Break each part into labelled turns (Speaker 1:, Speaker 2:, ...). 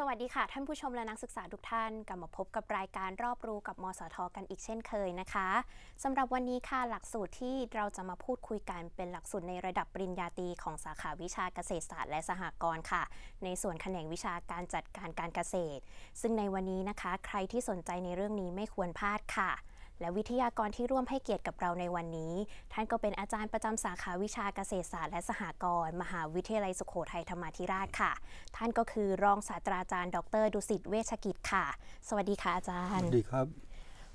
Speaker 1: สวัสดีค่ะ ท่านผู้ชมและนักศึกษาทุกท่านกลับมาพบกับรายการรอบรู้กับมสทกันอีกเช่นเคยนะคะสำหรับวันนี้ค่ะหลักสูตรที่เราจะมาพูดคุยกันเป็นหลักสูตรในระดับปริญญาตรีของสาขาวิชาเกษตรศาสตร์และสหกรณ์ค่ะ ในส่วนแขนงวิชาการจัดการการเกษตร ซึ่งในวันนี้นะคะ ใครที่สนใจในเรื่องนี้ไม่ควรพลาดค่ะ และวิทยากรที่ร่วมให้เกียรติกับเราในวันนี้ ท่านก็เป็นอาจารย์ประจำสาขาวิชาเกษตรศาสตร์และสหกรณ์มหาวิทยาลัยสุโขทัยธรรมาธิราชค่ะ ท่านก็คือรองศาสตราจารย์ ดร ดุสิตเวชกิจค่ะ สวัสดีค่ะอาจาร
Speaker 2: ส
Speaker 1: ย์
Speaker 2: วัสดีครับ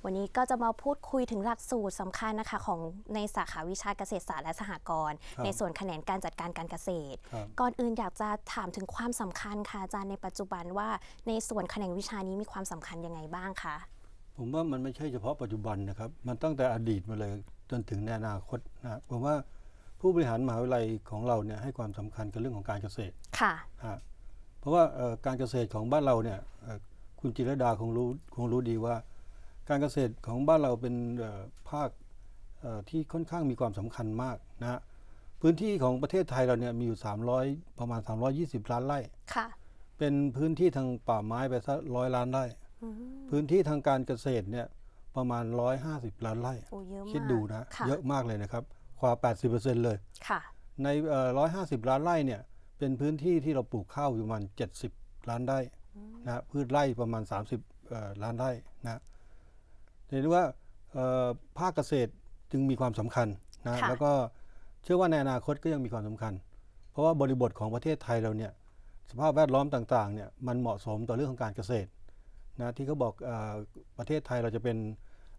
Speaker 1: วันนี้ก็จะมาพูดคุยถึงหลักสูตรสำคัญนะคะของในสาขาวิชาเกษตรศาสตร์และสหกรณ์
Speaker 2: ครับ
Speaker 1: ในส่วนแขนงการจัดการการเกษตร
Speaker 2: ครับ
Speaker 1: ก่อนอื่นอยากจะถามถึงความสำคัญค่ะอาจารย์ในปัจจุบันว่าในส่วนแขนงวิชานี้มีความสำคัญยังไงบ้างคะ
Speaker 2: ผมว่ามันไม่ใช่เฉพาะปัจจุบันนะครับ มันตั้งแต่อดีตมาเลยจนถึงในอนาคตนะผมว่าผู้บริหารมหาวิทยาลัยของเราเนี่ยให้ความสำคัญกับเรื่องของการเกษตร
Speaker 1: ค่ะ
Speaker 2: ฮะเพราะว่าเอ่อการเกษตรของบ้านเราเนี่ยเอ่อคุณจิรดาคงรู้คงรู้ดีว่า การเกษตรของบ้านเราเป็นเอ่อภาคเอ่อที่ค่อนข้างมีความสำคัญมากนะฮะพื้นที่ของประเทศไทยเราเนี่ยมีอยู่ 300 ประมาณ 320 ล้านไร่
Speaker 1: ค่ะ
Speaker 2: เป็นพื้นที่ทางป่าไม้ไปสักร้อยล้านไร่
Speaker 1: อืม
Speaker 2: พื้นที่ทางการเกษตรเนี่ยประมาณ 150 ล้านไร่
Speaker 1: โอ้เยอะมาก
Speaker 2: คิดดูนะ
Speaker 1: ค่ะ
Speaker 2: เยอะมากเลยนะครับกว่า 80%เลย
Speaker 1: ค่ะ
Speaker 2: ในเอ่อ150 ล้านไร่เนี่ยเป็นพื้นที่ที่เราปลูกข้าวอยู่ประมาณ 70 ล้านไร่นะพืชไร่ประมาณ 30เอ่อล้านไร่นะเห็นว่าเอ่อภาคเกษตรจึงมีความสำคัญนะ
Speaker 1: ค่ะ
Speaker 2: แล้วก็เชื่อว่าในอนาคตก็ยังมีความสำคัญ เพราะว่าบริบทของประเทศไทยเราเนี่ยสภาพแวดล้อมต่างๆเนี่ยมันเหมาะสมต่อเรื่องของการเกษตร นะที่เขาบอกเออประเทศไทยเราจะเป็น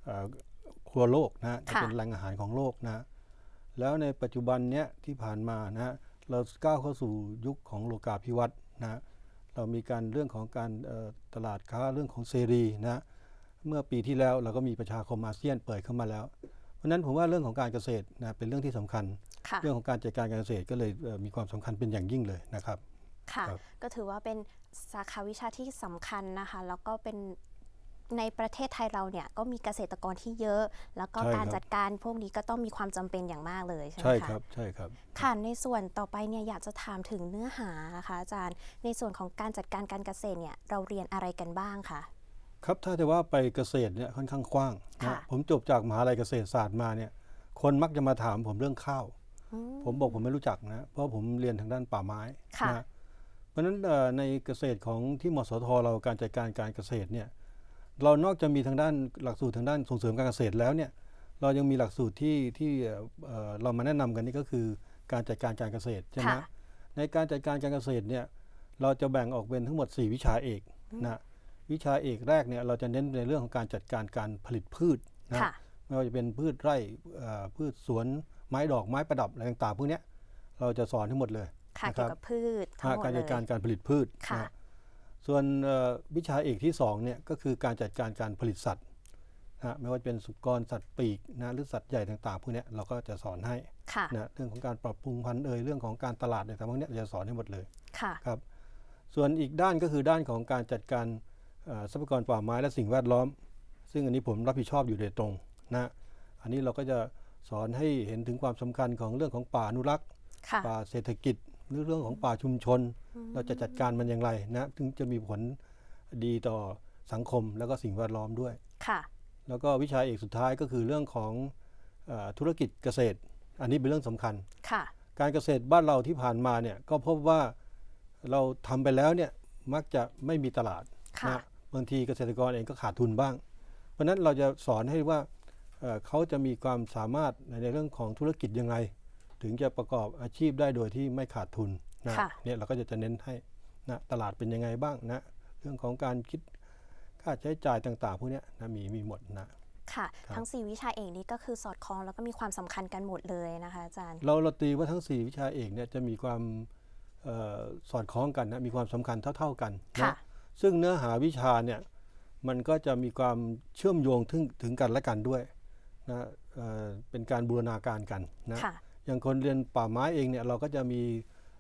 Speaker 2: เอ่อครัวโลกนะจะ
Speaker 1: ค่ะ
Speaker 2: เป็นแหล่งอาหารของโลกนะแล้วในปัจจุบันเนี้ยที่ผ่านมานะฮะเราก้าวเข้าสู่ยุคของโลกาภิวัตน์นะฮะเรามีการเรื่องของการเอ่อตลาดค้าเรื่องของเสรีนะฮะเมื่อปีที่แล้วเราก็มีประชาคมอาเซียนเปิดเข้ามาแล้ว เพราะฉะนั้นผมว่าเรื่องของการเกษตรนะเป็นเรื่องที่สำคัญ
Speaker 1: ค่ะ
Speaker 2: เรื่องของการจัดการการเกษตรก็เลยเอ่อมีความสำคัญเป็นอย่างยิ่งเลยนะครับ
Speaker 1: ค่ะ
Speaker 2: ครับ
Speaker 1: ก็ถือว่าเป็นสาขาวิชาที่สำคัญนะคะ แล้วก็เป็นในประเทศไทยเราเนี่ยก็มีเกษตรกรที่เยอะ แล้วก็
Speaker 2: ใช่
Speaker 1: การ
Speaker 2: ครับ
Speaker 1: จัดการพวกนี้ก็ต้องมีความจำเป็นอย่างมากเลยใช่ไหม
Speaker 2: ใช่
Speaker 1: คะ
Speaker 2: ครับใช่ครับ
Speaker 1: ค่ะในส่วนต่อไปเนี่ยอยากจะถามถึงเนื้อหานะคะอาจารย์ ในส่วนของการจัดการการเกษตรเนี่ยเราเรียนอะไรกันบ้างคะ
Speaker 2: ครับถ้าจะว่าไปเกษตรเนี่ยค่อนข้างกว้างนะ
Speaker 1: ค่ะ
Speaker 2: ผมจบจากมหาลัยเกษตรศาสตร์มาเนี่ยคนมักจะมาถามผมเรื่องข้าว
Speaker 1: อืม
Speaker 2: ผมบอกผมไม่รู้จักนะเพราะผมเรียนทางด้านป่าไม้
Speaker 1: ค่ะ
Speaker 2: นะ เพราะฉะนั้นเอ่อในเกษตรของที่มสทเราการจัดการการเกษตรเนี่ยเรานอกจากมีทางด้านหลักสูตรทางด้านส่งเสริมการเกษตรแล้วเนี่ยเรายังมีหลักสูตรที่ที่เอ่อเรามาแนะนำกันนี่ก็คือการจัดการการเกษตรใช่ไหม
Speaker 1: ค่ะ
Speaker 2: ในการจัดการการเกษตรเนี่ยเราจะแบ่งออกเป็นทั้งหมด 4 วิชาเอกนะวิชาเอกแรกเนี่ยเราจะเน้นในเรื่องของการจัดการการผลิตพืชนะ
Speaker 1: ค่ะ
Speaker 2: ไม่ว่าจะเป็นพืชไร่เอ่อพืชสวนไม้ดอกไม้ประดับอะไรต่างๆพวกเนี้ยเราจะสอนทั้งหมดเลย
Speaker 1: ค่ะ
Speaker 2: นะ
Speaker 1: เกี่ยวกับพืชทั้ง
Speaker 2: ฮะ
Speaker 1: หมด
Speaker 2: การ
Speaker 1: เล
Speaker 2: จัดการ
Speaker 1: ย
Speaker 2: การผลิตพืช
Speaker 1: ค่ะ
Speaker 2: นะส่วนเอ่อวิชาเอกที่สองเนี่ยก็คือการจัดการการผลิตสัตว์นะฮะไม่ว่าจะเป็นสุกรสัตว์ปีกนะหรือสัตว์ใหญ่ต่างๆพวกเนี้ยเราก็จะสอนให้
Speaker 1: ค่ะ
Speaker 2: นะเรื่องของการปรับปรุงพันธุ์เอ่ยเรื่องของการตลาดอะไรต่างๆพวกเนี้ยเราจะสอนให้หมดเลย
Speaker 1: ค่ะ
Speaker 2: ครับ ส่วนอีกด้านก็คือด้านของการจัดการเอ่อทรัพยากรป่าไม้และสิ่งแวดล้อม ซึ่งอันนี้ผมรับผิดชอบอยู่โดยตรงนะอันนี้เราก็จะสอนให้เห็นถึงความสำคัญของเรื่องของป่าอนุรักษ์
Speaker 1: ค่ะ
Speaker 2: ป่าเศรษฐกิจ หรือเรื่องของป่าชุมชน เราจะจัดการมันอย่างไรนะถึงจะมีผลดีต่อสังคมแล้วก็สิ่งแวดล้อมด้วย
Speaker 1: ค่ะ
Speaker 2: แล้วก็วิชาเอกสุดท้ายก็คือเรื่องของเออธุรกิจเกษตร อันนี้เป็นเรื่องสำคัญ
Speaker 1: ค่ะ
Speaker 2: การเกษตรบ้านเราที่ผ่านมาเนี่ยก็พบว่าเราทำไปแล้วเนี่ยมักจะไม่มีตลาด
Speaker 1: ค่ะ
Speaker 2: นะบางทีเกษตรกรเองก็ขาดทุนบ้าง เพราะฉะนั้นเราจะสอนให้ว่าเอ่อเขาจะมีความสามารถในเรื่องของธุรกิจยังไง ถึงจะประกอบอาชีพได้โดยที่ไม่ขาดทุนนะ
Speaker 1: ค่ะ
Speaker 2: เนี่ยเราก็จะจะเน้นให้นะตลาดเป็นยังไงบ้างนะเรื่องของการคิดค่าใช้จ่ายต่างๆพวกเนี้ยนะมีมีหมดนะ
Speaker 1: ค่ะ
Speaker 2: ครับ
Speaker 1: ทั้ง 4 วิชาเอกนี้ก็คือสอดคล้องแล้วก็มีความสำคัญกันหมดเลยนะคะอาจารย์
Speaker 2: เราเราตีว่าทั้ง 4 วิชาเอกเนี่ยจะมีความเออสอดคล้องกันนะมีความสำคัญเท่า ๆกัน
Speaker 1: ค่ะ
Speaker 2: นะซึ่งเนื้อหาวิชาเนี่ยมันก็จะมีความเชื่อมโยงถึงถึงกันและกันด้วยนะเอ่อเป็นการบูรณาการกันนะ
Speaker 1: ค่ะ
Speaker 2: อย่างคนเรียนป่าไม้เองเนี่ยเราก็จะมี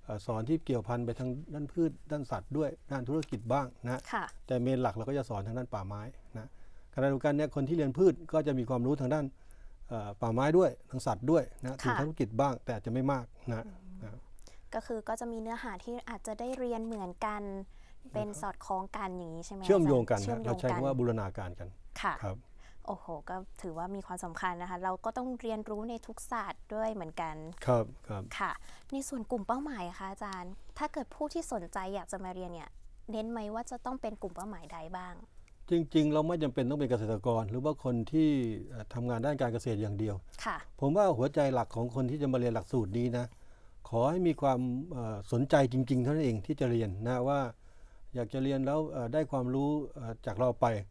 Speaker 2: เอ่อสอนที่เกี่ยวพันไปทางด้านพืชด้านสัตว์ด้วยด้านธุรกิจบ้างนะ
Speaker 1: ค่ะ
Speaker 2: แต่เมนหลักเราก็จะสอนทางด้านป่าไม้นะขณะเดียวกันเนี่ยคนที่เรียนพืชก็จะมีความรู้ทางด้านเอ่อป่าไม้ด้วยทางสัตว์ด้วยนะถึง
Speaker 1: ค่ะ
Speaker 2: ธุรกิจบ้างแต่อาจจะไม่มากนะนะ
Speaker 1: ก็คือก็จะมีเนื้อหาที่อาจจะได้เรียนเหมือนกันเป็นสอดคล้องกันอย่างนี้ใช่ไหม
Speaker 2: เชื่อมโยงกัน
Speaker 1: อาจาร
Speaker 2: นะ
Speaker 1: ย์
Speaker 2: เรา
Speaker 1: เชื่
Speaker 2: ใช้
Speaker 1: อมโยง
Speaker 2: คำว่าบูรณาการกัน
Speaker 1: ค่ะ
Speaker 2: ครับ
Speaker 1: โอ้โห ก็ถือว่ามีความสำคัญนะคะ เราก็ต้องเรียนรู้ในทุกศาสตร์ด้วยเหมือนกัน
Speaker 2: ครับครับ
Speaker 1: ค่ะ ในส่วนกลุ่มเป้าหมายอะคะอาจารย์ ถ้าเกิดผู้ที่สนใจอยากจะมาเรียนเนี่ย เน้นไหมว่าจะต้องเป็นกลุ่มเป้าหมายใดบ้าง
Speaker 2: จริง ๆ เราไม่จำเป็นต้องเป็นเกษตรกร หรือว่าคนที่เอ่อทำงานด้านการเกษตรอย่างเดียว
Speaker 1: ค่ะ
Speaker 2: ผมว่าหัวใจหลักของคนที่จะมาเรียนหลักสูตรนี้นะ ขอให้มีความเอ่อสนใจจริง ๆ เท่านั้นเองที่จะเรียนนะว่า อยากจะเรียนแล้วเอ่อได้ความรู้เอ่อจากเราไปเอ่อ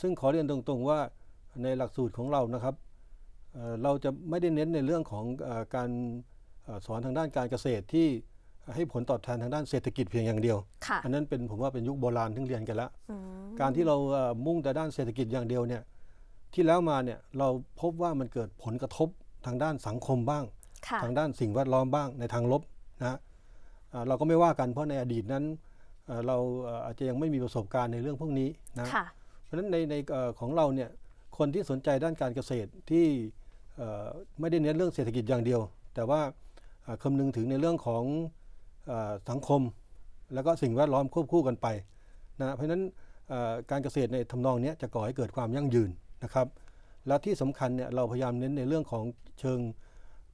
Speaker 2: ซึ่งขอเรียนตรงๆว่าในหลักสูตรของเรานะครับเอ่อเราจะไม่ได้เน้นในเรื่องของเออการเอ่อสอนทางด้านการเกษตรที่ให้ผลตอบแทนทางด้านเศรษฐกิจเพียงอย่างเดียว
Speaker 1: ค่ะ
Speaker 2: อันนั้นเป็นผมว่าเป็นยุคโบราณที่เรียนกันแล้ว
Speaker 1: อืม
Speaker 2: การที่เราเอ่อมุ่งแต่ด้านเศรษฐกิจอย่างเดียวเนี่ยที่แล้วมาเนี่ยเราพบว่ามันเกิดผลกระทบทางด้านสังคมบ้าง
Speaker 1: ค่ะ
Speaker 2: ทางด้านสิ่งแวดล้อมบ้างในทางลบนะอ่าเราก็ไม่ว่ากันเพราะในอดีตนั้นเอ่อเราเอ่ออาจจะยังไม่มีประสบการณ์ในเรื่องพวกนี้นะ
Speaker 1: ค่ะ
Speaker 2: เพราะฉะนั้นในในเอ่อของเราเนี่ยคนที่สนใจด้านการเกษตรที่เอ่อไม่ได้เน้นเรื่องเศรษฐกิจอย่างเดียว แต่ว่าอ่าคำนึงถึงในเรื่องของเอ่อสังคม แล้วก็สิ่งแวดล้อมควบคู่กันไปนะเพราะฉะนั้นเอ่อการเกษตรในทำนองเนี้ยจะก่อให้เกิดความยั่งยืนนะครับและที่สำคัญเนี่ยเราพยายามเน้นในเรื่องของเชิง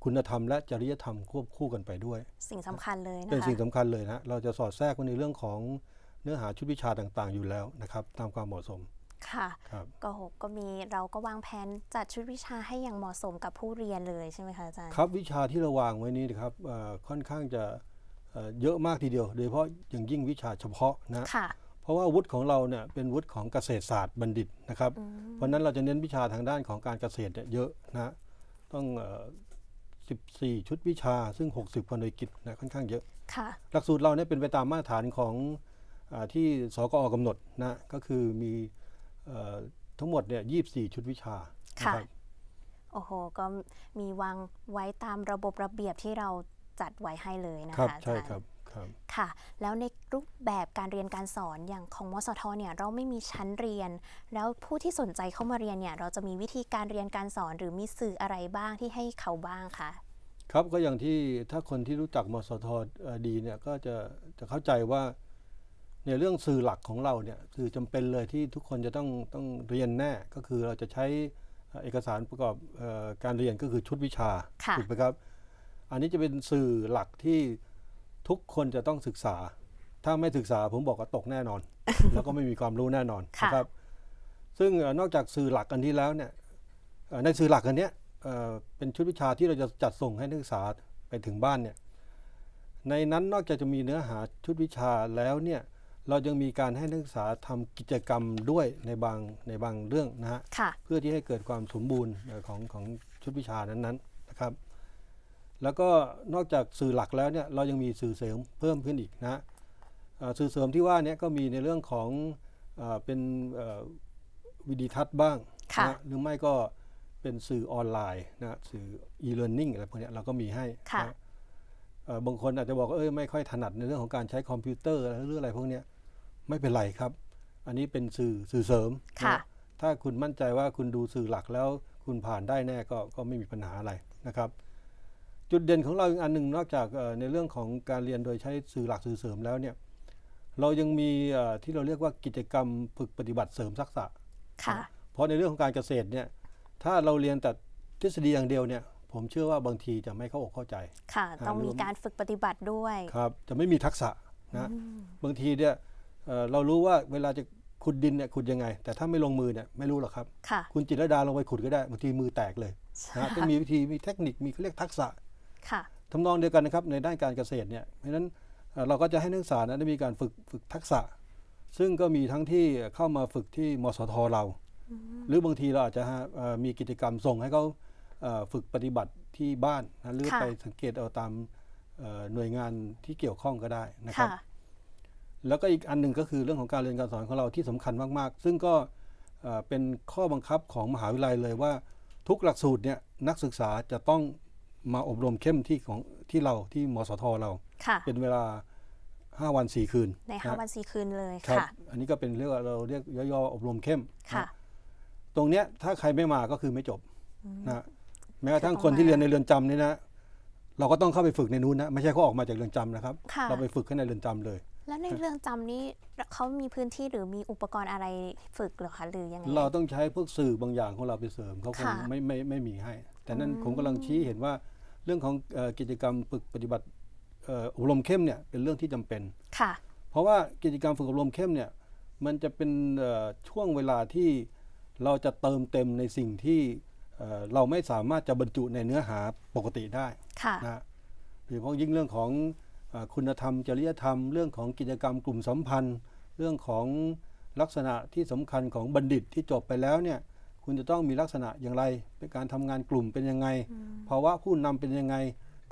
Speaker 2: คุณธรรมและจริยธรรมควบคู่กันไปด้วย
Speaker 1: สิ่งสำคัญเลยนะคะ
Speaker 2: เป็นสิ่งสำคัญเลยนะเราจะสอดแทรกไว้ในเรื่องของเนื้อหาชุดวิชาต่างๆ อยู่แล้วนะครับ ตามความเหมาะสม
Speaker 1: ค่ะ
Speaker 2: ครับ
Speaker 1: ก็โหก็มีเราก็วางแผนจัดชุดวิชาให้อย่างเหมาะสมกับผู้เรียนเลยใช่ไหมคะอาจารย์
Speaker 2: ครับวิชาที่เราวางไว้นี้นะครับเอ่อค่อนข้างจะเอ่อเยอะมากทีเดียว โดยเฉพาะอย่างยิ่งวิชาเฉพาะนะ
Speaker 1: ค่ะ
Speaker 2: เพราะว่าวุฒิของเราเนี่ยเป็นวุฒิของเกษตรศาสตร์บัณฑิตนะครับ
Speaker 1: อืม
Speaker 2: เพราะฉะนั้นเราจะเน้นวิชาทางด้านของการเกษตรเนี่ยเยอะนะต้องเอ่อ14 ชุดวิชาซึ่ง 60คนโดยกิจนะค่อนข้างเยอะ
Speaker 1: ค่ะ
Speaker 2: หลักสูตรเราเนี่ยเป็นไปตามมาตรฐานของอาที่สกอกำหนดนะก็คือมีเอ่อ ทั้งหมดเนี่ย24ชุดวิชา
Speaker 1: ค่ะ
Speaker 2: นะครับ
Speaker 1: โอ้โห ก็มีวางไว้ตามระบบระเบียบที่เราจัดไว้ให้เลยนะ
Speaker 2: ครั
Speaker 1: คะอา
Speaker 2: ใช่
Speaker 1: จารย์
Speaker 2: ครับครับ
Speaker 1: ค่ะ แล้วในรูปแบบการเรียนการสอนอย่างของมสทเนี่ยเราไม่มีชั้นเรียน แล้วผู้ที่สนใจเข้ามาเรียนเนี่ยเราจะมีวิธีการเรียนการสอนหรือมีสื่ออะไรบ้างที่ให้เขาบ้างคะ
Speaker 2: ครับก็อย่างที่ถ้าคนที่รู้จักมสทเอ่อดีเนี่ยก็จะจะเข้าใจว่า ในเรื่องสื่อหลักของเราเนี่ยสื่อจำเป็นเลยที่ทุกคนจะต้องต้องเรียนแน่ก็คือเราจะใช้เอ่อเอกสารประกอบเออการเรียนก็คือชุดวิชา
Speaker 1: ค่ะ
Speaker 2: ถูกไหมครับ อันนี้จะเป็นสื่อหลักที่ทุกคนจะต้องศึกษา ถ้าไม่ศึกษาผมบอกว่าตกแน่นอน แล้วก็ไม่มีความรู้แน่นอน
Speaker 1: ค่ะ
Speaker 2: นะครับ ซึ่งเอ่อนอกจากสื่อหลักอันนี้แล้วเนี่ยเอ่อในสื่อหลักอันเนี้ยเอ่อเป็นชุดวิชาที่เราจะจัดส่งให้นักศึกษาไปถึงบ้านเนี่ยในนั้นนอกจากจะมีเนื้อหาชุดวิชาแล้วเนี่ย เรายังมีการให้นักศึกษาทำกิจกรรมด้วยในบางในบางเรื่องนะฮะ
Speaker 1: ค่ะ
Speaker 2: เพื่อที่ให้เกิดความสมบูรณ์เอ่อของของชุดวิชานั้นๆนะครับ แล้วก็นอกจากสื่อหลักแล้วเนี่ยเรายังมีสื่อเสริมเพิ่มขึ้นอีกนะฮะเอ่อสื่อเสริมที่ว่าเนี้ก็มีในเรื่องของเออเป็นเอ่อวิดีทัศน์บ้าง
Speaker 1: ค่ะ
Speaker 2: นะหรือไม่ก็เป็นสื่อออนไลน์นะสื่อ e-learning อะไรพวกเนี้ยเราก็มีให้
Speaker 1: ค่ะ
Speaker 2: นะเอ่อบางคนอาจจะบอกว่าเอ้ยไม่ค่อยถนัดในเรื่องของการใช้คอมพิวเตอร์หรืออะไรพวกเนี้ย ไม่เป็นไรครับ อันนี้เป็นสื่อสื่อเสริมน
Speaker 1: ค่ะ
Speaker 2: ถ้าคุณมั่นใจว่าคุณดูสื่อหลักแล้ว คุณผ่านได้แน่ก็ก็ไม่มีปัญหาอะไรนะครับ จุดเด่นของเราอีกอันหนึ่งนอกจากเอ่อในเรื่องของการเรียนโดยใช้สื่อหลักสื่อเสริมแล้วเนี่ยเรายังมีเอ่อที่เราเรียกว่ากิจกรรมฝึกปฏิบัติเสริมทักษะ
Speaker 1: ค่ะ
Speaker 2: เพราะในเรื่องของการเกษตรเนี่ยถ้าเราเรียนแต่ทฤษฎีอย่างเดียวเนี่ยผมเชื่อว่าบางทีจะไม่เข้าอกเข้าใจ
Speaker 1: ค่ะ
Speaker 2: อ่า
Speaker 1: ต้องมี
Speaker 2: รวม
Speaker 1: การฝึกปฏิบัติด้วย
Speaker 2: ครับจะไม่มีทักษะนะบางทีเนี่ย เอ่อเรารู้ว่าเวลาจะขุดดินเนี่ยขุดยังไง แต่ถ้าไม่ลงมือเนี่ยไม่รู้หรอกครับ
Speaker 1: ค่ะ
Speaker 2: คุณจิตรดาลงไปขุดก็ได้บางทีมือแตกเลยนะต้องมีวิธีมีเทคนิคมีเขาเรียกทักษะ
Speaker 1: ค่ะ
Speaker 2: ทำนองเดียวกันนะครับในด้านการเกษตรเนี่ยเพราะฉะนั้นเอ่อเราก็จะให้นักศึกษานะได้มีการฝึกฝึกทักษะ ซึ่งก็มีทั้งที่เข้ามาฝึกที่มสทเรา หรือบางทีเราอาจจะฮะเอ่อมีกิจกรรมส่งให้เขาเอ่อฝึกปฏิบัติที่บ้านนะหรือ
Speaker 1: ค่ะ
Speaker 2: ไปสังเกตเอาตามเอ่อหน่วยงานที่เกี่ยวข้องก็ได้นะครับ
Speaker 1: ค่ะ
Speaker 2: แล้วก็อีกอันหนึ่งก็คือเรื่องของการเรียนการสอนของเราที่สำคัญมากๆ ซึ่งก็เอ่อเป็นข้อบังคับของมหาวิทยาลัยเลยว่า ทุกหลักสูตรเนี่ยนักศึกษาจะต้องมาอบรมเข้มที่ของที่เราที่มสทเรา
Speaker 1: ค่ะ
Speaker 2: เป็นเวลา 5 วัน 4 คืน
Speaker 1: ในห้าะวันสี่คืนเลย
Speaker 2: ครับ
Speaker 1: ค่ะ
Speaker 2: อันนี้ก็เป็นเรียกว่าเราเรียกย่อๆอบรมเข้ม
Speaker 1: ค่ะ
Speaker 2: นะตรงเนี้ยถ้าใครไม่มาก็คือไม่จบนะแม้กระทั่ง
Speaker 1: คือต้อง
Speaker 2: คนที่
Speaker 1: มา
Speaker 2: เรียนในเรือนจำนี่นะเราก็ต้องเข้าไปฝึกในนู้นนะไม่ใช่เขาออกมาจากเรือนจำนะครับ
Speaker 1: ค่ะ
Speaker 2: เราไปฝึกข้างในเรือนจำเลย
Speaker 1: แล้วในเรือนจำนี้เขามีพื้นที่หรือมีอุปกรณ์อะไรฝึกเหรอคะหรือยังไง
Speaker 2: เราต้องใช้พวกสื่อบางอย่างของเราไปเสริมเขาคง
Speaker 1: ค่ะ
Speaker 2: ไม่ไม่ไม่มีให้ แต่นั้นผมกำลังชี้เห็นว่าเรื่องของเอ่อกิจกรรมฝึกปฏิบัติเอ่ออบรมเข้มเนี่ยเป็นเรื่องที่จำเป็น
Speaker 1: ค่ะ
Speaker 2: เพราะว่ากิจกรรมฝึกอบรมเข้มเนี่ยมันจะเป็นเอ่อช่วงเวลาที่เราจะเติมเต็มในสิ่งที่เอ่อเราไม่สามารถจะบรรจุในเนื้อหาปกติได้
Speaker 1: ค่ะ
Speaker 2: นะฮะโดยเฉพาะยิ่งเรื่องของเออ คุณธรรมจริยธรรม เรื่องของกิจกรรมกลุ่มสัมพันธ์ เรื่องของลักษณะที่สำคัญของบัณฑิตที่จบไปแล้วเนี่ยคุณจะต้องมีลักษณะอย่างไร เป็นการทำงานกลุ่มเป็นยังไงภาวะผู้นำเป็นยังไง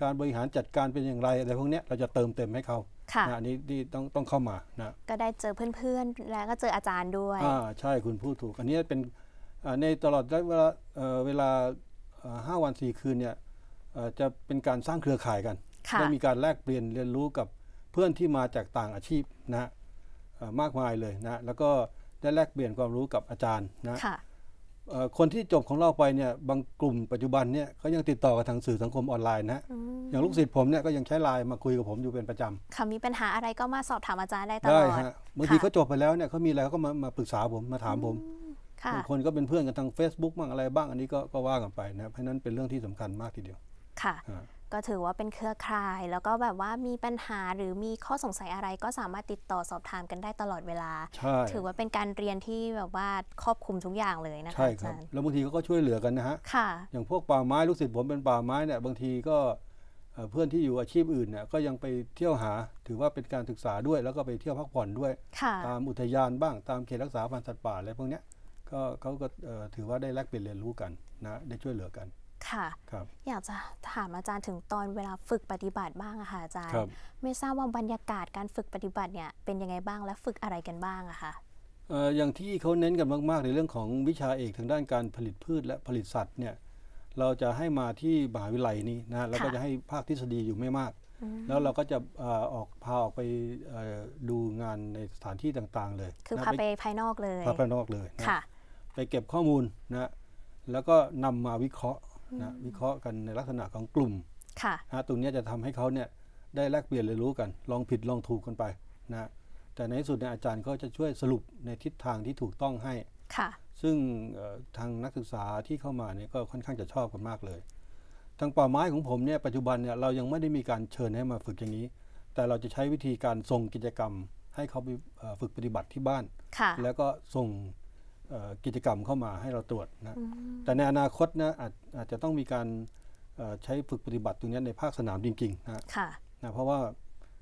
Speaker 2: การบริหารจัดการเป็นอย่างไรอะไรพวกเนี้ยเราจะเติมเต็มให้เขา
Speaker 1: ค่ะ
Speaker 2: นะอันนี้ที่ต้องต้องเข้ามานะ
Speaker 1: ก็ได้เจอเพื่อนๆ แล้วก็เจออาจารย์ด้วย
Speaker 2: อ่าใช่คุณพูดถูก อันนี้เป็นอ่าในตลอดระยะเวลาเอ่อเวลาเอ่อห้าวันสี่คืนเนี่ยเอ่อจะเป็นการสร้างเครือข่ายกัน
Speaker 1: ค่ะ
Speaker 2: ได้มีการแลกเปลี่ยนเรียนรู้กับเพื่อนที่มาจากต่างอาชีพนะฮะเอ่อมากมายเลยนะแล้วก็ได้แลกเปลี่ยนความรู้กับอาจารย์นะ
Speaker 1: ค่ะ
Speaker 2: เอ่อคนที่จบของเราไปเนี่ยบางกลุ่มปัจจุบันเนี่ยเขายังติดต่อกับทางสื่อสังคมออนไลน์นะฮะ
Speaker 1: อืม
Speaker 2: อย่างลูกศิษย์ผมเนี่ยก็ยังใช้ไลน์มาคุยกับผมอยู่เป็นประจำ
Speaker 1: ค่ะมีปัญหาอะไรก็มาสอบถามอาจารย์ได้ตล
Speaker 2: ได้
Speaker 1: อด
Speaker 2: ฮะบางที
Speaker 1: ค่ะ
Speaker 2: เขาจบไปแล้วเนี่ยเขามีอะไรเขาก็มามาปรึกษาผมมาถามผม
Speaker 1: ค่ะ
Speaker 2: บางคนก็เป็นเพื่อนกันทาง Facebook บ้างอะไรบ้างอันนี้ก็ก็ว่ากันไปนะครับเพราะฉะนั้นเป็นเรื่องที่สำคัญมากทีเดียว
Speaker 1: ค่ะ
Speaker 2: อ่า
Speaker 1: ก็ถือว่าเป็นเครือข่าย แล้วก็แบบว่ามีปัญหาหรือมีข้อสงสัยอะไรก็สามารถติดต่อสอบถามกันได้ตลอดเวลา
Speaker 2: ใช่
Speaker 1: ถือว่าเป็นการเรียนที่แบบว่าครอบคลุมทุกอย่างเลยนะคะ
Speaker 2: ใช่
Speaker 1: อา
Speaker 2: ครั
Speaker 1: จา
Speaker 2: บ
Speaker 1: รย์
Speaker 2: แล้วบางทีเขาก็ช่วยเหลือกันนะฮะ
Speaker 1: ค่ะ
Speaker 2: อย่างพวกป่าไม้ลูกศิษย์ผมเป็นป่าไม้เนี่ยบางทีก็เอ่อเพื่อนที่อยู่อาชีพอื่นเนี่ยก็ยังไปเที่ยวหาถือว่าเป็นการศึกษาด้วย แล้วก็ไปเที่ยวพักผ่อนด้วย
Speaker 1: ค่ะ
Speaker 2: ตามอุทยานบ้างตามเขตรักษาพันธุ์สัตว์ป่าอะไรพวกเนี้ยก็เขาก็เอ่อถือว่าได้แลกเปลี่ยนเรียนรู้กันนะได้ช่วยเหลือกัน
Speaker 1: ค่ะ
Speaker 2: ครับ
Speaker 1: อยากจะถามอาจารย์ถึงตอนเวลาฝึกปฏิบัติบ้างอะค่ะอาจารย์
Speaker 2: ครับ
Speaker 1: ไม่ทราบว่าบรรยากาศการฝึกปฏิบัติเนี่ยเป็นยังไงบ้างและฝึกอะไรกันบ้างอะค่ะ
Speaker 2: เอ่ออย่างที่เขาเน้นกันมาก ๆ ในเรื่องของวิชาเอกทางด้านการผลิตพืชและผลิตสัตว์เนี่ยเราจะให้มาที่มหาวิทยาลัยนี้นะแล้วก็
Speaker 1: ค่ะ
Speaker 2: จะให้ภาคทฤษฎีอยู่ไม่มาก
Speaker 1: อืม
Speaker 2: แล้วเราก็จะเอ่อออกพาออกไปเอ่อดูงานในสถานที่ต่างๆ เลย
Speaker 1: คือ
Speaker 2: นะ
Speaker 1: พาไปภายนอกเลย
Speaker 2: พาไปนอกเลยนะ
Speaker 1: ค่ะ
Speaker 2: ไปเก็บข้อมูลนะแล้วก็นำมาวิเคราะห์ นะวิเคราะห์กันในลักษณะของกลุ่ม
Speaker 1: ค่ะ
Speaker 2: นะตรงเนี้ยจะทำให้เขาเนี่ยได้แลกเปลี่ยนเรียนรู้กัน ลองผิดลองถูกกันไปนะแต่ในที่สุดเนี่ยอาจารย์ก็จะช่วยสรุปในทิศทางที่ถูกต้องให้
Speaker 1: ค่ะ
Speaker 2: ซึ่งเอ่อทางนักศึกษาที่เข้ามาเนี่ยก็ค่อนข้างจะชอบกันมากเลย ทางป่าไม้ของผมเนี่ยปัจจุบันเนี่ยเรายังไม่ได้มีการเชิญให้มาฝึกอย่างนี้ แต่เราจะใช้วิธีการส่งกิจกรรมให้เขาไปเอ่อฝึกปฏิบัติที่บ้าน
Speaker 1: ค่ะ
Speaker 2: แล้วก็ส่งเอ่อ กิจกรรมเข้ามาให้เราตรวจนะ
Speaker 1: อืม
Speaker 2: แต่ในอนาคตนะอาจอาจจะต้องมีการเอ่อใช้ฝึกปฏิบัติตรงเนี้ยในภาคสนามจริงๆนะ
Speaker 1: ค่ะ
Speaker 2: นะเพราะว่า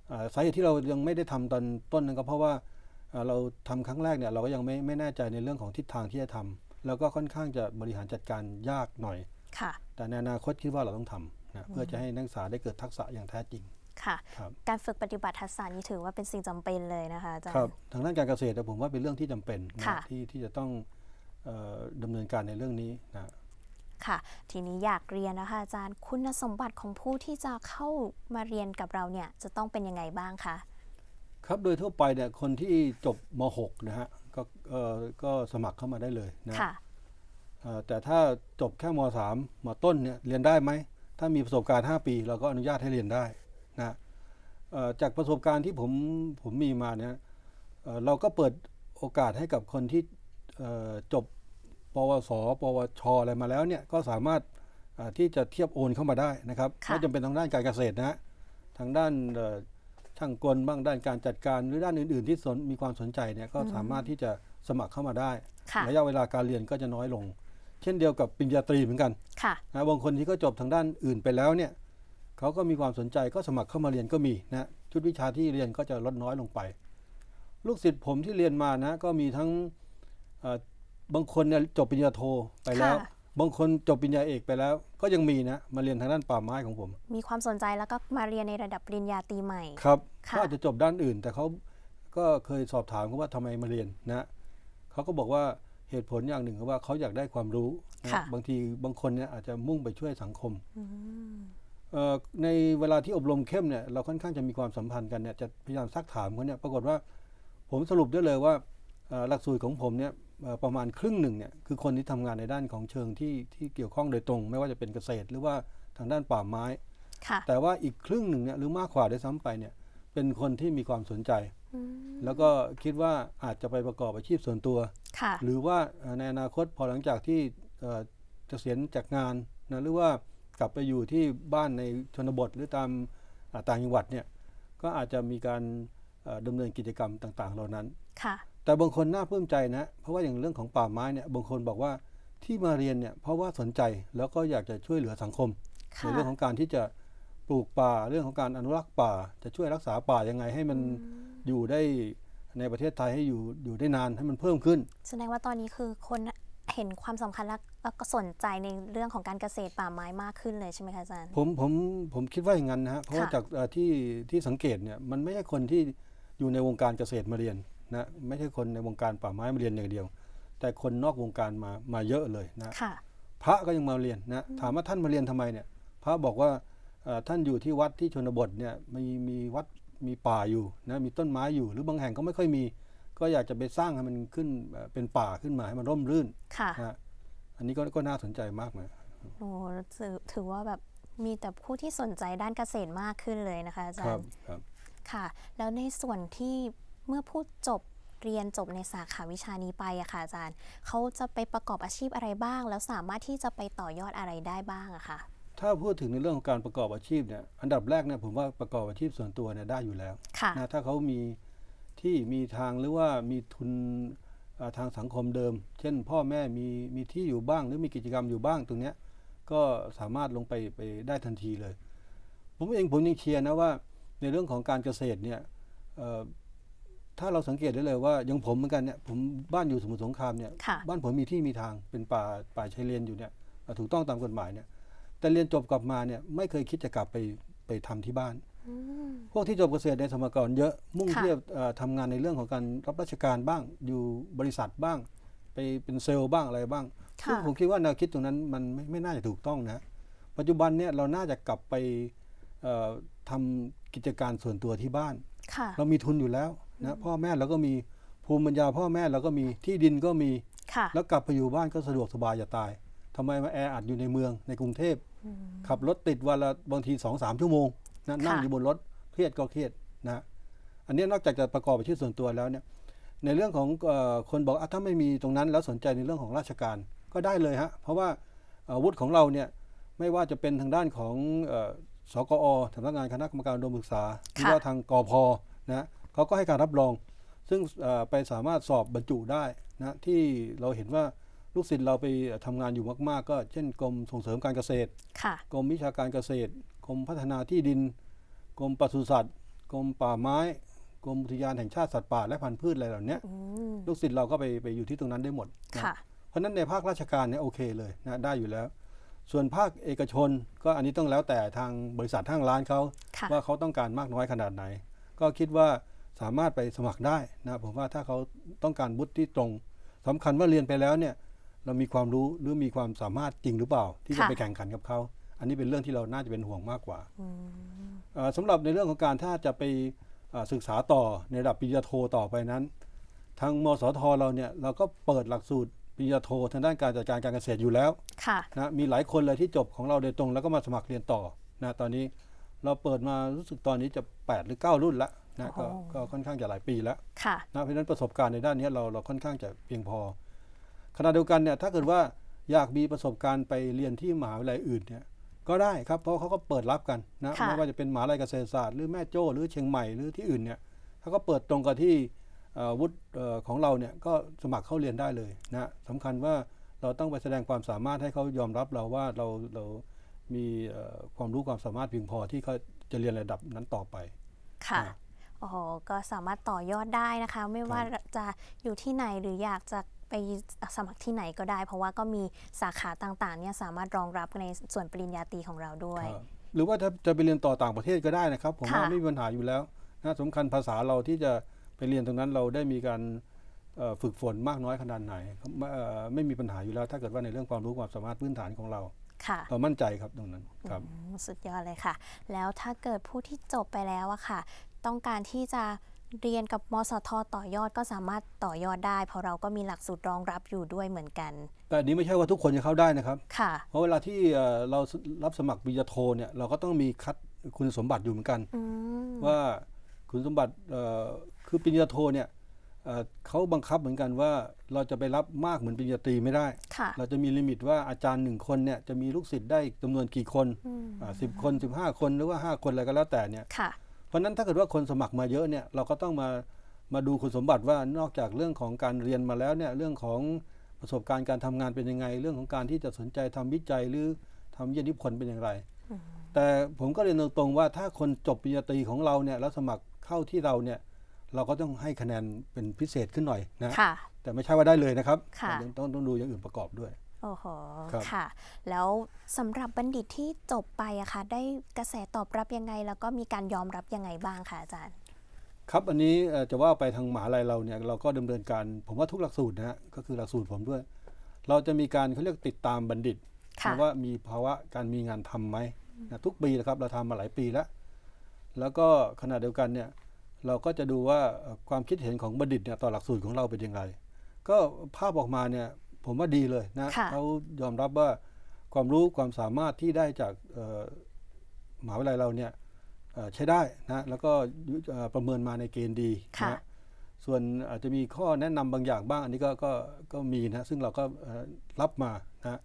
Speaker 2: เอ่อสาเหตุที่เรายังไม่ได้ทำตอนต้นนั้นก็เพราะว่าเอ่อเราทำครั้งแรกเนี่ยเราก็ยังไม่ไม่แน่ใจในเรื่องของทิศทางที่จะทำแล้วก็ค่อนข้างจะบริหารจัดการยากหน่อย
Speaker 1: ค่ะ
Speaker 2: แต่ในอนาคตคิดว่าเราต้องทำนะเพื่อจะให้นักศึกษาได้เกิดทักษะอย่างแท้จริง
Speaker 1: ค่ะ
Speaker 2: ครับ
Speaker 1: การฝึกปฏิบัติทักษะนี้ถือว่าเป็นสิ่งจำเป็นเลยนะคะอาจารย์
Speaker 2: ครับทางด้านการเกษตรเนี่ยผมว่าเป็นเรื่องที่จำเป็นนะ
Speaker 1: ค่ะ
Speaker 2: ที่ที่จะต้องเอ่อดำเนินการในเรื่องนี้นะ
Speaker 1: ค่ะ ทีนี้อยากเรียนนะคะอาจารย์คุณสมบัติของผู้ที่จะเข้ามาเรียนกับเราเนี่ยจะต้องเป็นยังไงบ้างคะ
Speaker 2: ครับโดยทั่วไปเนี่ยคนที่จบม .6 นะฮะก็เอ่อก็สมัครเข้ามาได้เลยนะ
Speaker 1: ค่ะ
Speaker 2: เอ่อแต่ถ้าจบแค่ม .3 มต้นเนี่ยเรียนได้ไหม ถ้ามีประสบการณ์ 5 ปี เราก็อนุญาตให้เรียนได้นะเอ่อ จากประสบการณ์ที่ผมผมมีมาเนี่ยเอ่อเราก็เปิดโอกาสให้กับคนที่เอ่อจบปวส ปวช อะไรมาแล้วเนี่ยก็สามารถอ่าที่จะเทียบโอนเข้ามาได้นะครับ
Speaker 1: ค่ะ
Speaker 2: ไม่จำเป็นทางด้านการเกษตรนะฮะทางด้านเอ่อช่างกลบ้างด้านการจัดการหรือด้านอื่น ๆ ที่สนมีความสนใจเนี่ยก็สามารถที่จะสมัครเข้ามาได้
Speaker 1: ค่ะ
Speaker 2: ระยะเวลาการเรียนก็จะน้อยลง เช่นเดียวกับปริญญาตรีเหมือนกัน
Speaker 1: ค่ะ
Speaker 2: นะบางคนที่ก็จบทางด้านอื่นไปแล้วเนี่ย เขาก็มีความสนใจก็สมัครเข้ามาเรียนก็มีนะชุดวิชาที่เรียนก็จะลดน้อยลงไป ลูกศิษย์ผมที่เรียนมานะ ก็มีทั้งเอ่อบางคนเนี่ยจบปริญญาโทไปแล้ว
Speaker 1: ค่ะ
Speaker 2: บางคนจบปริญญาเอกไปแล้ว ก็ยังมีนะมาเรียนทางด้านป่าไม้ของผม
Speaker 1: มีความสนใจแล้วก็มาเรียนในระดับปริญญาตรีใหม่
Speaker 2: ครับ
Speaker 1: ค่ะ
Speaker 2: เขาอาจจะจบด้านอื่น แต่เขาก็เคยสอบถามเขาว่าทำไมมาเรียนนะเขาก็บอกว่าเหตุผลอย่างหนึ่งคือว่าเขาอยากได้ความรู้นะ
Speaker 1: ค่ะ
Speaker 2: บางทีบางคนเนี่ยอาจจะมุ่งไปช่วยสังคม
Speaker 1: อืม
Speaker 2: เอ่อ ในเวลาที่อบรมเข้มเนี่ยเราค่อนข้างจะมีความสัมพันธ์กันเนี่ยจะพยายามซักถามเขาเนี่ยปรากฏว่าผมสรุปได้เลยว่าเอ่อหลักสูตรของผมเนี่ยเอ่อประมาณครึ่งหนึ่งเนี่ยคือคนที่ทำงานในด้านของเชิงที่ที่เกี่ยวข้องโดยตรง ไม่ว่าจะเป็นเกษตร หรือว่าทางด้านป่าไม้
Speaker 1: ค่ะ
Speaker 2: แต่ว่าอีกครึ่งหนึ่งเนี่ยหรือมากกว่าด้วยซ้ำไปเนี่ยเป็นคนที่มีความสนใจ
Speaker 1: อืม
Speaker 2: แล้วก็คิดว่าอาจจะไปประกอบอาชีพส่วนตัว
Speaker 1: ค่ะ
Speaker 2: หรือว่าเอ่อในอนาคตพอหลังจากที่เอ่อเกษียณจากงานนะหรือว่า กลับไปอยู่ที่บ้านในชนบทหรือตามอ่าต่างจังหวัดเนี่ยก็อาจจะมีการเอ่อดำเนินกิจกรรมต่าง ๆ เหล่านั้น
Speaker 1: ค่ะ
Speaker 2: แต่บางคนน่าปลื้มใจนะ เพราะว่าอย่างเรื่องของป่าไม้เนี่ยบางคนบอกว่าที่มาเรียนเนี่ยเพราะว่าสนใจแล้วก็อยากจะช่วยเหลือสังคม ใน
Speaker 1: ค่ะ
Speaker 2: เรื่องของการที่จะปลูกป่าเรื่องของการอนุรักษ์ป่า จะช่วยรักษาป่ายังไงให้มันอยู่ได้ในประเทศไทยให้อยู่อยู่ได้นานให้มันเพิ่มขึ้น
Speaker 1: แสดงว่าตอนนี้คือคน เห็นความสำคัญและแล้วก็สนใจในเรื่องของการเกษตรป่าไม้มากขึ้นเลยใช่ไหมคะอาจารย์
Speaker 2: ผมผมผมคิดว่าอย่างนั้นนะฮะเพราะว่า
Speaker 1: ค่ะ
Speaker 2: จากเอ่อที่ที่สังเกตเนี่ยมันไม่ใช่คนที่อยู่ในวงการเกษตรมาเรียนนะไม่ใช่คนในวงการป่าไม้มาเรียนอย่างเดียว แต่คนนอกวงการมามาเยอะเลยนะ
Speaker 1: ค่ะ
Speaker 2: พระก็ยังมาเรียนนะถามว่าท่านมาเรียนทำไมเนี่ย พระบอกว่าเอ่อท่านอยู่ที่วัดที่ชนบทเนี่ยมีมีวัดมีป่าอยู่นะมีต้นไม้อยู่ หรือบางแห่งก็ไม่ค่อยมี ก็อยากจะไปสร้างให้มันขึ้นเอ่อเป็นป่าขึ้นมาให้มันร่มรื่น
Speaker 1: ค่ะ
Speaker 2: นะอันนี้ก็ก็น่าสนใจมากนะ
Speaker 1: โอ้ถือถือว่าแบบมีแต่ผู้ที่สนใจด้านเกษตรมากขึ้นเลยนะคะอาจา
Speaker 2: ครั
Speaker 1: ร
Speaker 2: บ
Speaker 1: ย์
Speaker 2: ครับ
Speaker 1: ค่ะ แล้วในส่วนที่เมื่อผู้จบเรียนจบในสาขาวิชานี้ไปอะค่ะอาจารย์เขาจะไปประกอบอาชีพอะไรบ้าง แล้วสามารถที่จะไปต่อยอดอะไรได้บ้างอะค่ะ
Speaker 2: ถ้าพูดถึงในเรื่องของการประกอบอาชีพเนี่ยอันดับแรกเนี่ยผมว่าประกอบอาชีพส่วนตัวเนี่ยได้อยู่แล้ว
Speaker 1: ค่ะ
Speaker 2: นะถ้าเขามี ที่มีทางหรือว่ามีทุนเอ่อทางสังคมเดิม เช่น พ่อแม่มีมีที่อยู่บ้าง หรือมีกิจกรรมอยู่บ้างตรงเนี้ยก็สามารถลงไปไปได้ทันทีเลย ผมเองผมยังเชียร์นะว่า ในเรื่องของการเกษตรเนี่ยเอ่อถ้าเราสังเกตได้เลยว่าอย่างผมเหมือนกันเนี่ยผมบ้านอยู่สมุทรสงครามเนี่ย
Speaker 1: ค่ะ
Speaker 2: บ้านผมมีที่มีทางเป็นป่าป่าชายเลนอยู่เนี่ยเอ่อถูกต้องตามกฎหมายเนี่ยแต่เรียนจบกลับมาเนี่ยไม่เคยคิดจะกลับไปไปทำที่บ้าน
Speaker 1: อืม
Speaker 2: พวกที่จบเกษตรในสมัยก่อนเยอะมุ่ง
Speaker 1: ค่ะ
Speaker 2: ที่จะเอ่อทำงานในเรื่องของการรับราชการบ้าง อยู่บริษัทบ้าง ไปเป็นเซลล์บ้างอะไรบ้างซึ่ง
Speaker 1: ค่ะ
Speaker 2: ผมคิดว่าแนวคิดตรงนั้นมันไม่ไม่น่าจะถูกต้องนะ ปัจจุบันเนี่ยเราน่าจะกลับไปเอ่อทำกิจการส่วนตัวที่บ้าน
Speaker 1: ค่ะ
Speaker 2: เรามีทุนอยู่แล้วนะพ่อแม่เราก็มีภูมิปัญญาพ่อแม่เราก็มีที่ดินก็มี
Speaker 1: ค่ะ
Speaker 2: แล้วกลับไปอยู่บ้านก็สะดวกสบายจะตายทำไมมาแออัดอยู่ในเมืองในกรุงเทพ ขับรถติดวันละบางทีสองสามชั่วโมง นะนั่ง
Speaker 1: ค่ะ
Speaker 2: อยู่บนรถเครียดก็เครียดนะอันนี้นอกจากจะประกอบอาชีพส่วนตัวแล้วเนี่ยในเรื่องของเออคนบอกอะถ้าไม่มีตรงนั้นแล้วสนใจในเรื่องของราชการก็ได้เลยฮะเพราะว่าอาวุธของเราเนี่ยไม่ว่าจะเป็นทางด้านของเอ่อสกอสำนักงานคณะกรรมการอุดมศึกษาหรือ
Speaker 1: ค่ะ
Speaker 2: ว่าทางกอพนะเขาก็ให้การรับรอง ซึ่งเอ่อไปสามารถสอบบรรจุได้นะที่เราเห็นว่าลูกศิษย์เราไปทำงานอยู่มาก ๆ ก็เช่นกรมส่งเสริมการเกษตร
Speaker 1: ค่ะ
Speaker 2: กรมวิชาการเกษตรก รมพัฒนาที่ดิน กรมปศุสัตว์ กรมป่าไม้ กรมอุทยานแห่งชาติสัตว์ป่าและพันธุ์พืชอะไรเหล่านี้
Speaker 1: อืม
Speaker 2: ลูกศิษย์เราก็ไปไปอยู่ที่ตรงนั้นได้หมดนะ
Speaker 1: ค่ะ
Speaker 2: เพราะฉะนั้นในภาคราชการเนี่ยโอเคเลยนะได้อยู่แล้ว ส่วนภาคเอกชนก็อันนี้ต้องแล้วแต่ทางบริษัททางร้านเขา
Speaker 1: ค่ะ
Speaker 2: ว่าเขาต้องการมากน้อยขนาดไหน ก็คิดว่าสามารถไปสมัครได้นะผมว่าถ้าเขาต้องการบุตรที่ตรงสำคัญว่าเรียนไปแล้วเนี่ยเรามีความรู้หรือมีความสามารถจริงหรือเปล่า ที่จะ
Speaker 1: ค่ะ
Speaker 2: ไปแข่งขันกับเขา อันนี้เป็นเรื่องที่เราน่าจะเป็นห่วงมากกว่า
Speaker 1: อืม
Speaker 2: เอ่อสำหรับในเรื่องของการถ้าจะไปเอ่อศึกษาต่อในระดับปริญญาโทต่อไปนั้น ทางมสทเราเนี่ยเราก็เปิดหลักสูตรปริญญาโททางด้านการจัดการการเกษตรอยู่แล้ว
Speaker 1: ค่ะ
Speaker 2: นะมีหลายคนเลยที่จบของเราโดยตรง แล้วก็มาสมัครเรียนต่อนะตอนนี้เราเปิดมารู้สึกตอนนี้จะ 8 หรือ 9 รุ่นแล้วนะก็
Speaker 1: โอ้
Speaker 2: ก็ค่อนข้างจะหลายปีแล้ว
Speaker 1: ค่ะ
Speaker 2: นะเพราะฉะนั้นประสบการณ์ในด้านนี้เราเราค่อนข้างจะเพียงพอขณะเดียวกันเนี่ยถ้าเกิดว่าอยากมีประสบการณ์ไปเรียนที่มหาวิทยาลัยอื่นเนี่ย ก็ได้ครับเพราะเขาก็เปิดรับกันนะ
Speaker 1: ค่ะ
Speaker 2: ไม่ว่าจะเป็นมหาวิทยาลัยเกษตรศาสตร์หรือแม่โจ้หรือเชียงใหม่หรือที่อื่นเนี่ยเขาก็เปิดตรงกับที่เอ่อวุฒิเอ่อของเราเนี่ยก็สมัครเข้าเรียนได้เลยนะสำคัญว่าเราต้องไปแสดงความสามารถให้เขายอมรับเราว่าเราเรามีเอ่อความรู้ความสามารถเพียงพอที่เขาจะเรียนระดับนั้นต่อไป
Speaker 1: ค่ะ
Speaker 2: อ่า
Speaker 1: โอ้โห ก็สามารถต่อยอดได้นะคะ ไม่ว่าจะอยู่ที่ไหนหรืออยากจะ ไปสมัครที่ไหนก็ได้ เพราะว่าก็มีสาขาต่างๆเนี่ยสามารถรองรับในส่วนปริญญาตรีของเราด้วย
Speaker 2: ครับหรือว่าถ้าจะไปเรียนต่อต่างประเทศก็ได้นะครับ ผม
Speaker 1: ค่ะ
Speaker 2: ว่าไม่มีปัญหาอยู่แล้วนะสำคัญภาษาเราที่จะไปเรียนตรงนั้นเราได้มีการเอ่อฝึกฝนมากน้อยขนาดไหนไม่เอ่อไม่มีปัญหาอยู่แล้ว ถ้าเกิดว่าในเรื่องความรู้ความสามารถพื้นฐานของเรา
Speaker 1: ค่ะ
Speaker 2: เรามั่นใจครับตรงนั้นครับ
Speaker 1: อืมสุดยอดเลยค่ะ แล้วถ้าเกิดผู้ที่จบไปแล้วอะค่ะ ต้องการที่จะ เรียนกับมสทต่อยอดก็สามารถต่อยอดได้ เพราะเราก็มีหลักสูตรรองรับอยู่ด้วยเหมือนกัน
Speaker 2: แต่อันนี้ไม่ใช่ว่าทุกคนจะเข้าได้นะครับ
Speaker 1: ค่ะ
Speaker 2: เพราะเวลาที่เอ่อเรารับสมัครปริญญาโทเนี่ยเราก็ต้องมีคัดคุณสมบัติอยู่เหมือนกัน
Speaker 1: อืม
Speaker 2: ว่าคุณสมบัติเอ่อคือปริญญาโทเนี่ยเอ่อเขาบังคับเหมือนกันว่าเราจะไปรับมากเหมือนปริญญาตรีไม่ได้
Speaker 1: ค่ะ
Speaker 2: เราจะมีลิมิตว่าอาจารย์หนึ่งคนเนี่ยจะมีลูกศิษย์ได้จำนวนกี่คน
Speaker 1: อืม
Speaker 2: สิบคนสิบห้าคนหรือว่า 5 คนอะไรก็แล้วแต่เนี่ย
Speaker 1: ค่ะ
Speaker 2: เพราะฉะนั้นถ้าเกิดว่าคนสมัครมาเยอะเนี่ยเราก็ต้องมามาดูคุณสมบัติว่านอกจากเรื่องของการเรียนมาแล้วเนี่ยเรื่องของประสบการณ์การทำงานเป็นยังไง เรื่องของการที่จะสนใจทำวิจัยหรือทำวิทยานิพนธ์เป็นอย่างไร แต่ผมก็เรียนตรงๆว่าถ้าคนจบปริญญาตรีของเราเนี่ยแล้วสมัครเข้าที่เราเนี่ยเราก็ต้องให้คะแนนเป็นพิเศษขึ้นหน่อยนะ
Speaker 1: ค่ะ
Speaker 2: แต่ไม่ใช่ว่าได้เลยนะครับ
Speaker 1: ค่ะ
Speaker 2: ต้องต้องต้องดูอย่างอื่นประกอบด้วย
Speaker 1: โอ้โห
Speaker 2: ครับ
Speaker 1: ค่ะ แล้วสำหรับบัณฑิตที่จบไปอะค่ะ ได้กระแสตอบรับยังไง แล้วก็มีการยอมรับยังไงบ้างคะอาจารย์
Speaker 2: ครับอันนี้เอ่อจะว่าไปทางมหาลัยเราเนี่ยเราก็ดำเนินการผมว่าทุกหลักสูตรนะฮะก็คือหลักสูตรผมด้วย เราจะมีการเขาเรียกติดตามบัณฑิต
Speaker 1: ค่ะ
Speaker 2: นะว่ามีภาวะการมีงานทำไหมนะทุกปีนะครับเราทำมาหลายปีแล้ว แล้วก็ขณะเดียวกันเนี่ยเราก็จะดูว่าเอ่อความคิดเห็นของบัณฑิตเนี่ยต่อหลักสูตรของเราเป็นอย่างไร ก็ภาพออกมาเนี่ย ผมว่าดีเลยนะ
Speaker 1: ค่ะ
Speaker 2: เขายอมรับว่าความรู้ความสามารถที่ได้จากเอ่อมหาวิทยาลัยเราเนี่ยเอ่อใช้ได้นะแล้วก็ยุเอ่อประเมินมาในเกณฑ์ดี
Speaker 1: ค่ะ
Speaker 2: นะส่วนอาจจะมีข้อแนะนำบางอย่างบ้าง อันนี้ก็ก็ก็มีนะซึ่งเราก็เอ่อรับมานะ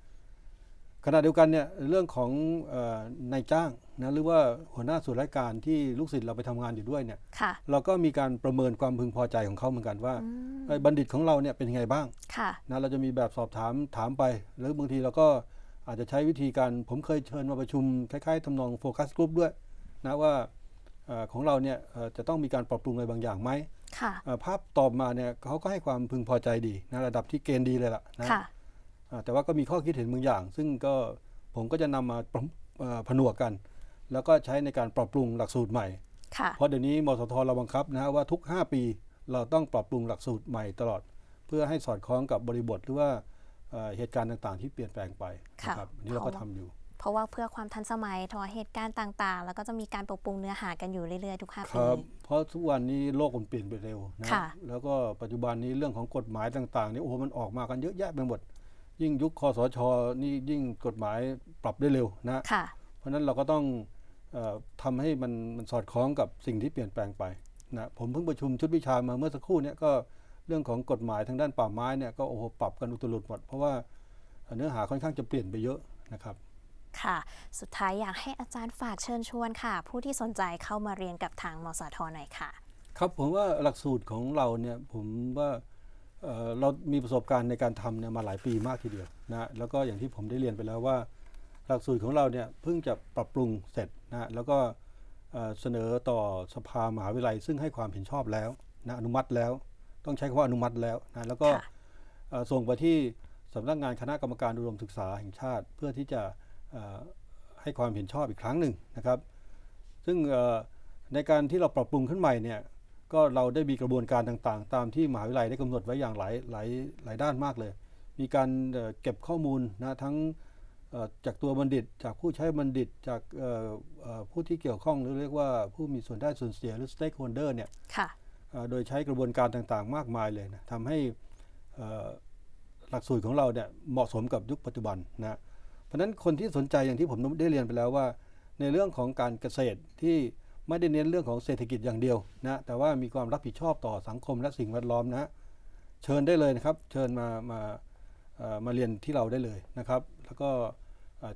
Speaker 2: ขณะเดียวกันเนี่ยเรื่องของเออนายจ้าง นะหรือว่าหัวหน้าส่วนราชการที่ลูกศิษย์เราไปทำงานอยู่ด้วยเนี่ย
Speaker 1: ค่ะ
Speaker 2: เราก็มีการประเมินความพึงพอใจของเขาเหมือนกันว่า
Speaker 1: อืม
Speaker 2: เอ้ยบัณฑิตของเราเนี่ยเป็นยังไงบ้าง
Speaker 1: ค่ะ
Speaker 2: นะเราจะมีแบบสอบถามถามไปหรือบางทีเราก็อาจจะใช้วิธีการผมเคยเชิญมาประชุมคล้ายๆทำนองโฟกัสกลุ่มด้วยนะว่าเอ่อของเราเนี่ยเอ่อจะต้องมีการปรับปรุงอะไรบางอย่างไหม
Speaker 1: ค่ะ
Speaker 2: เอ่อภาพตอบมาเนี่ยเขาก็ให้ความพึงพอใจดีนะระดับที่เกณฑ์ดีเลยล่ะนะ
Speaker 1: ค่ะ
Speaker 2: อ่าแต่ว่าก็มีข้อคิดเห็นบางอย่าง ซึ่งก็ผมก็จะนำมาประเอ่อผนวกกัน แล้วก็ใช้ในการปรับปรุงหลักสูตรใหม่
Speaker 1: ค่ะ
Speaker 2: เพราะเดี๋ยวนี้มสทเราบังคับนะฮะว่าทุก 5 ปีเราต้องปรับปรุงหลักสูตรใหม่ตลอด เพื่อให้สอดคล้องกับบริบทหรือว่าเอ่อเหตุการณ์ต่างๆ ที่เปลี่ยนแปลงไป
Speaker 1: ค่ะ
Speaker 2: นะครับอันนี้เราก็ทำอยู่
Speaker 1: เพราะว่าเพื่อความทันสมัยทอเหตุการณ์ต่างๆ แล้วก็จะมีการปรับปรุงเนื้อหากันอยู่เรื่อยๆทุกห้า
Speaker 2: ค
Speaker 1: ปี
Speaker 2: รับเพราะทุกวันนี้โลกมันเปลี่ยนไปเร็วนะ
Speaker 1: ค่ะ
Speaker 2: แล้วก็ปัจจุบันนี้เรื่องของกฎหมายต่างๆนี่โอ้โหมันออกมากันเยอะแยะไปหมด ยิ่งยุคคอสชนี่ยิ่งกฎหมายปรับได้เร็วนะ
Speaker 1: ค่ะ
Speaker 2: เพราะฉะนั้นเราก็ต้องเออ ทำให้มันมันสอดคล้องกับสิ่งที่เปลี่ยนแปลงไปนะผมเพิ่งประชุมชุดวิชามาเมื่อสักครู่เนี่ยก็เรื่องของกฎหมายทางด้านป่าไม้เนี่ยก็โอ้โหปรับกันอุตลุดหมด เพราะว่าเนื้อหาค่อนข้างจะเปลี่ยนไปเยอะนะครับ
Speaker 1: ค่ะ สุดท้ายอยากให้อาจารย์ฝากเชิญชวนค่ะ ผู้ที่สนใจเข้ามาเรียนกับทางมสทหน่อยค่ะ
Speaker 2: ครับผมว่าหลักสูตรของเราเนี่ยผมว่าเอ่อเรามีประสบการณ์ในการทำเนี่ยมาหลายปีมากทีเดียวนะแล้วก็อย่างที่ผมได้เรียนไปแล้วว่า หลักสูตรของเราเนี่ยเพิ่งจะปรับปรุงเสร็จ นะแล้วก็เอ่อเสนอต่อสภามหาวิทยาลัย ซึ่งให้ความเห็นชอบแล้วนะอนุมัติแล้ว ต้องใช้คำว่าอนุมัติแล้วนะแล้วก็
Speaker 1: ค่ะ
Speaker 2: เอ่อส่งไปที่สำนักงานคณะกรรมการอุดมศึกษาแห่งชาติ เพื่อที่จะเอ่อให้ความเห็นชอบอีกครั้งหนึ่งนะครับ ซึ่งเอ่อในการที่เราปรับปรุงขึ้นใหม่เนี่ยก็เราได้มีกระบวนการต่างๆ ตามที่มหาวิทยาลัยได้กำหนดไว้อย่างหลายหลายหลายด้านมากเลย มีการเอ่อเก็บข้อมูลนะทั้งเอ่อ จากตัวบัณฑิต จากผู้ใช้บัณฑิต จากเอ่อเอ่อผู้ที่เกี่ยวข้องหรือเรียกว่าผู้มีส่วนได้ส่วนเสียหรือ stakeholder เนี่ย
Speaker 1: ค่ะ
Speaker 2: เอ่อโดยใช้กระบวนการต่างๆ มากมายเลยนะทำให้เอ่อหลักสูตรของเราเนี่ยเหมาะสมกับยุคปัจจุบันนะเพราะฉะนั้นคนที่สนใจอย่างที่ผมได้เรียนไปแล้วว่า ในเรื่องของการเกษตรที่ไม่ได้เน้นเรื่องของเศรษฐกิจอย่างเดียวนะแต่ว่ามีความรับผิดชอบต่อสังคมและสิ่งแวดล้อมนะเชิญได้เลยนะครับ เชิญมามาเอ่อมาเรียนที่เราได้เลยนะครับ แล้วก็เอ่อ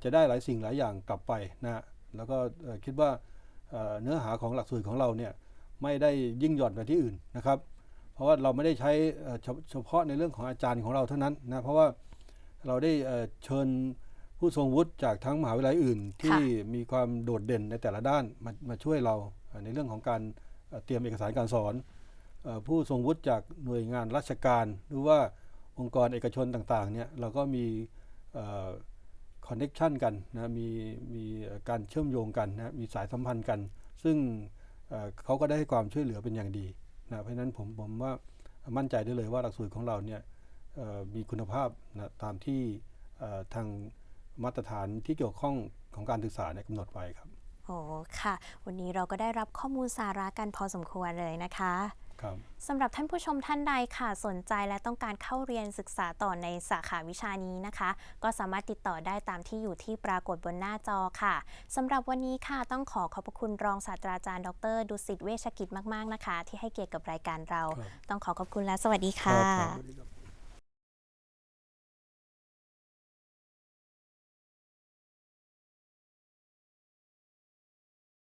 Speaker 2: จะได้หลายสิ่งหลายอย่างกลับไปนะแล้วก็เอ่อคิดว่าเอ่อเนื้อหาของหลักสูตรของเราเนี่ยไม่ได้ยิ่งหย่อนไปที่อื่นนะครับ เพราะว่าเราไม่ได้ใช้เอ่อเฉเฉพาะในเรื่องของอาจารย์ของเราเท่านั้นนะเพราะว่าเราได้เอ่อเชิญผู้ทรงวุฒิจากทั้งมหาวิทยาลัยอื่น ที่มีความโดดเด่นในแต่ละด้านมามาช่วยเราเอ่อในเรื่องของการเอ่อเตรียมเอกสารการสอนเอ่อผู้ทรงวุฒิจากหน่วยงานราชการ หรือว่าองค์กรเอกชนต่างๆเนี่ยเราก็มี คอนเน็ชันกันนะมีมีการเชื่อมโยงกันนะมีสายสัมพันธ์กัน ซึ่งเขาก็ได้ให้ความช่วยเหลือเป็นอย่างดีนะเพราะฉะนั้นผมผมว่ามั่นใจได้เลยว่าหลักสูตรของเราเนี่ยมีคุณภาพนะตามที่ทางมาตรฐานที่เกี่ยวข้องของการศึกษาเนี่ยกำหนดไว้ครับ
Speaker 1: โอ้ค่ะ วันนี้เราก็ได้รับข้อมูลสาระกันพอสมควรเลยนะคะ สำหรับท่านผู้ชมท่านใดค่ะสนใจและต้องการเข้าเรียนศึกษาต่อในสาขาวิชานี้นะคะ ก็สามารถติดต่อได้ตามที่อยู่ที่ปรากฏบนหน้าจอค่ะสำหรับวันนี้ค่ะต้องขอขอบพระคุณรองศาสตราจารย์ ดร ดุสิตเวชกิจมาก ๆ นะคะ ที่ให้เกียรติกับรายการเรา
Speaker 2: ครับ
Speaker 1: ต้องขอขอบคุณและสวัสดี
Speaker 2: ครั
Speaker 1: ค่ะ